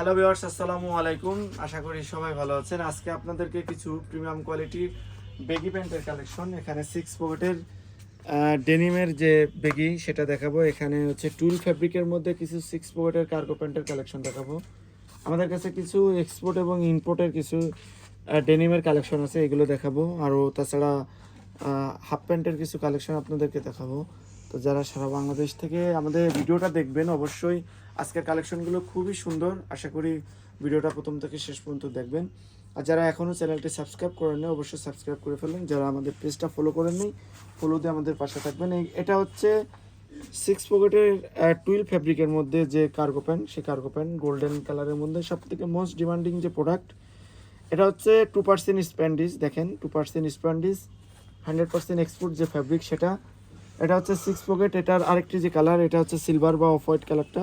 Hello viewers আসসালামু আলাইকুম। আশা করি সবাই ভালো আছেন। আজকে আপনাদেরকে কিছু প্রিমিয়াম কোয়ালিটির বেগি প্যান্টের কালেকশন এখানে সিক্স পকেটের ডেনিমের যে বেগি সেটা দেখাবো। এখানে হচ্ছে টুল ফ্যাব্রিকের মধ্যে কিছু সিক্স পকেটের কার্গো প্যান্টের কালেকশন দেখাবো। আমাদের কাছে কিছু এক্সপোর্ট এবং ইম্পোর্টের কিছু ডেনিমের কালেকশন আছে, এগুলো দেখাবো। আরও তাছাড়া হাফ প্যান্টের কিছু কালেকশন আপনাদেরকে দেখাবো। তো যারা সারা বাংলাদেশ থেকে আমাদের ভিডিওটা দেখবেন, অবশ্যই আজকের কালেকশনগুলো খুবই সুন্দর। আশা করি ভিডিওটা প্রথম থেকে শেষ পর্যন্ত দেখবেন। আর যারা এখনও চ্যানেলটি সাবস্ক্রাইব করেননি অবশ্যই সাবস্ক্রাইব করে ফেলুন যারা আমাদের পেজটা ফলো করেননি ফলো দিয়ে আমাদের পাশে থাকবেন। এই- এটা হচ্ছে সিক্স পকেটের টুইল ফ্যাব্রিকের মধ্যে যে কার্গো প্যান্ট সেই কার্গো প্যান্ট গোল্ডেন কালারের মধ্যে সব থেকে মোস্ট ডিমান্ডিং যে প্রোডাক্ট এটা হচ্ছে টু পার্সেন্ট স্প্যান্ডিস দেখেন two percent spandex hundred percent export যে ফ্যাব্রিক সেটা এটা হচ্ছে সিক্স পকেট এটার আরেকটি যে কালার এটা হচ্ছে সিলভার বা অফ হোয়াইট কালারটা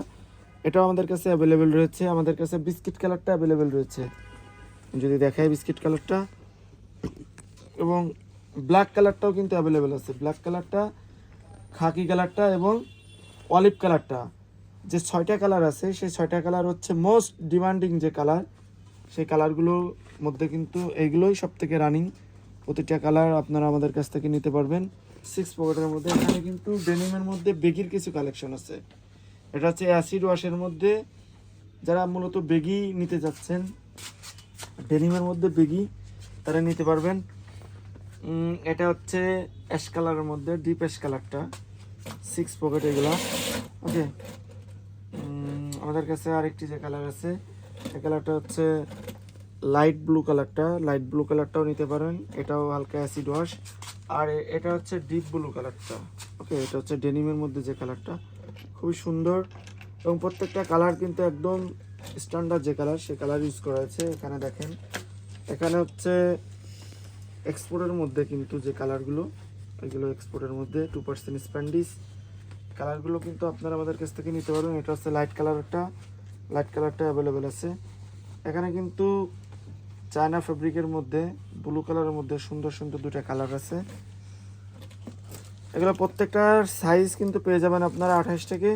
এটাও আমাদের কাছে অ্যাভেলেবেল রয়েছে, আমাদের কাছে বিস্কিট কালারটা অ্যাভেলেবেল রয়েছে। যদি দেখাই বিস্কিট কালারটা এবং ব্ল্যাক কালারটাও কিন্তু অ্যাভেলেবেল আছে। ব্ল্যাক কালারটা খাকি কালারটা এবং অলিভ কালারটা যে ছয়টা কালার আছে, সেই ছয়টা কালার হচ্ছে মোস্ট ডিমান্ডিং যে কালার সেই কালারগুলোর মধ্যে কিন্তু এইগুলোই সব থেকে রানিং প্রতিটা কালার আপনারা আমাদের কাছ থেকে নিতে পারবেন। সিক্স পকেটের মধ্যে এখানে কিন্তু ডেনিমের মধ্যে বেগির কিছু কালেকশন আছে। এটা হচ্ছে অ্যাসিড ওয়াশের মধ্যে যারা মূলত বেগি নিতে যাচ্ছেন ডেনিমের মধ্যে বেগি, তারা নিতে পারবেন। এটা হচ্ছে অ্যাশ কালারের মধ্যে ডিপ অ্যাশ কালারটা সিক্স পকেট এগুলা। ওকে আমাদের কাছে আরেকটি যে কালার আছে সে কালারটা হচ্ছে লাইট ব্লু কালারটা লাইট ব্লু কালারটাও নিতে পারেন। এটাও হালকা অ্যাসিড ওয়াশ আর এটা হচ্ছে ডিপ ব্লু কালারটা ওকে, এটা হচ্ছে ডেনিমের মধ্যে যে কালারটা খুবই সুন্দর। এবং প্রত্যেকটা কালার কিন্তু একদম স্ট্যান্ডার্ড যে কালার সে কালার ইউজ করা হয়েছে এখানে দেখেন। এখানে হচ্ছে এক্সপোর্টের মধ্যে কিন্তু যে কালারগুলো এগুলো এক্সপোর্টের মধ্যে টু পার্সেন্ট স্প্যান্ডিস কালারগুলো কিন্তু আপনারা আমাদের কাছ থেকে নিতে পারবেন। এটা হচ্ছে লাইট কালারটা লাইট কালারটা অ্যাভেলেবেল আছে। এখানে কিন্তু চায়না ফেব্রিকের মধ্যে ব্লু কালারের মধ্যে সুন্দর সুন্দর দুটা কালার আছে। এগুলো প্রত্যেকটার সাইজ কিন্তু পেয়ে যাবেন আপনারা আঠাশ থেকে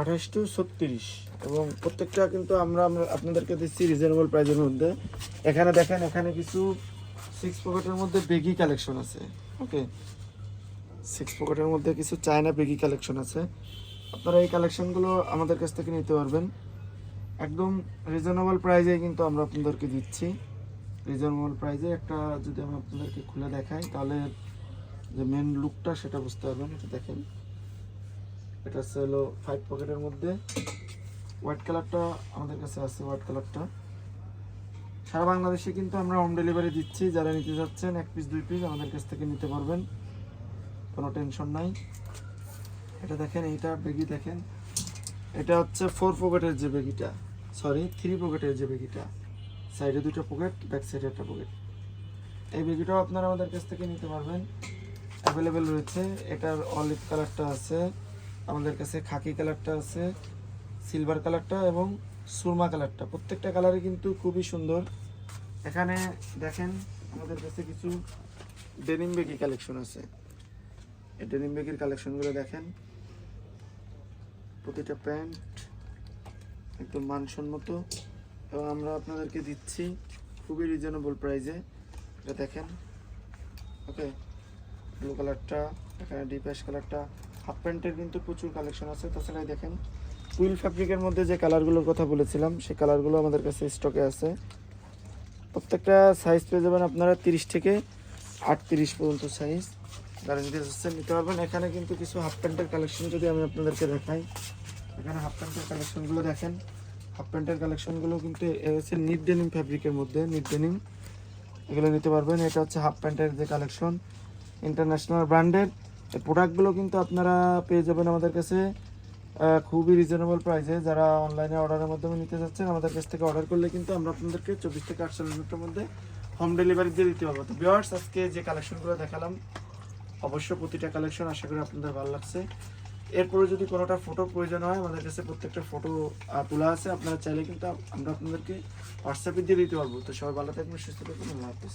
আঠাশ টু ছত্রিশ। এবং প্রত্যেকটা কিন্তু আমরা আমরা আপনাদেরকে দিচ্ছি রিজনেবল প্রাইসের মধ্যে। এখানে দেখেন, এখানে কিছু সিক্স পকেটের মধ্যে বেগি কালেকশন আছে। ওকে সিক্স পকেটের মধ্যে কিছু চায়না বেগি কালেকশন আছে। আপনারা এই কালেকশনগুলো আমাদের কাছ থেকে নিতে পারবেন। একদম রিজনেবল প্রাইসে কিন্তু আমরা আপনাদেরকে দিচ্ছি। রিজনেবল প্রাইসে একটা যদি আমি আপনাদেরকে খুলে দেখাই, তাহলে যে মেন লুকটা সেটা বুঝতে পারবেন। এটা দেখেন। এটা হচ্ছে হলো ফাইভ পকেটের মধ্যে। হোয়াইট কালারটা আমাদের কাছে আছে হোয়াইট কালারটা সারা বাংলাদেশে কিন্তু আমরা হোম ডেলিভারি দিচ্ছি। যারা নিতে যাচ্ছেন এক পিস দুই পিস আমাদের কাছ থেকে নিতে পারবেন। কোনো টেনশন নাই। এটা দেখেন, এইটা বেগি দেখেন। এটা হচ্ছে ফোর পকেটের যে বেগিটা সরি থ্রি পকেটের যে বেগিটা সাইডে দুটো পকেট ব্যাক সাইডে একটা পকেট এই বেগিটাও আপনারা আমাদের কাছ থেকে নিতে পারবেন। অ্যাভেলেবেল রয়েছে। এটার অলিভ কালারটা আছে। আমাদের কাছে খাকি কালারটা আছে সিলভার কালারটা এবং সুরমা কালারটা প্রত্যেকটা কালারই কিন্তু খুবই সুন্দর। এখানে দেখেন, আমাদের কাছে কিছু ডেনিম বেগি কালেকশন আছে। এই ডেনিম বেগির কালেকশনগুলো দেখেন। প্রতিটা প্যান্ট একদম মানসম্মত। এবং আমরা আপনাদেরকে দিচ্ছি খুবই রিজনেবল প্রাইসে এটা দেখেন। ওকে? ব্লু কালারটা এখানে ডিপ অ্যাশ কালারটা হাফ প্যান্টের কিন্তু প্রচুর কালেকশন আছে। তাছাড়া দেখেন টুইল ফ্যাব্রিকের মধ্যে যে কালারগুলোর কথা বলেছিলাম সেই কালারগুলো আমাদের কাছে স্টকে আছে। প্রত্যেকটা সাইজ পেয়ে যাবেন আপনারা তিরিশ থেকে আটত্রিশ পর্যন্ত সাইজ গ্যারান্টি হচ্ছে নিতে পারবেন, এখানে কিন্তু কিছু হাফ প্যান্টের কালেকশন যদি আমি আপনাদেরকে দেখাই। এখানে হাফ প্যান্টের কালেকশনগুলো দেখেন। হাফ প্যান্টের কালেকশনগুলো কিন্তু হচ্ছে নিট ডেনিম ফ্যাব্রিকের মধ্যে নিট ডেনিম এগুলো নিতে পারবেন। এটা হচ্ছে হাফ প্যান্টের যে কালেকশন ইন্টারন্যাশনাল ব্র্যান্ডের এই প্রোডাক্টগুলো কিন্তু আপনারা পেয়ে যাবেন আমাদের কাছে খুবই রিজনেবল প্রাইসে যারা অনলাইনে অর্ডারের মাধ্যমে নিতে যাচ্ছেন, আমাদের কাছ থেকে অর্ডার করলে কিন্তু আমরা আপনাদেরকে চব্বিশ থেকে আটচল্লিশ মিনিটের মধ্যে হোম ডেলিভারি দিয়ে দিতে পারব। তো বিয়ার্স আজকে যে কালেকশনগুলো দেখালাম অবশ্য প্রতিটা কালেকশন আশা করি আপনাদের ভালো লাগছে। এরপরে যদি কোনোটা ফটো প্রয়োজন হয়, আমাদের কাছে প্রত্যেকটা ফটো তোলা আছে। আপনারা চাইলে কিন্তু আমরা আপনাদেরকে হোয়াটসঅ্যাপে দিয়ে দিতে পারব। তো সবাই ভালো থাকবেন, সুস্থ থাকবেন, আল্লাহ হাফিজ।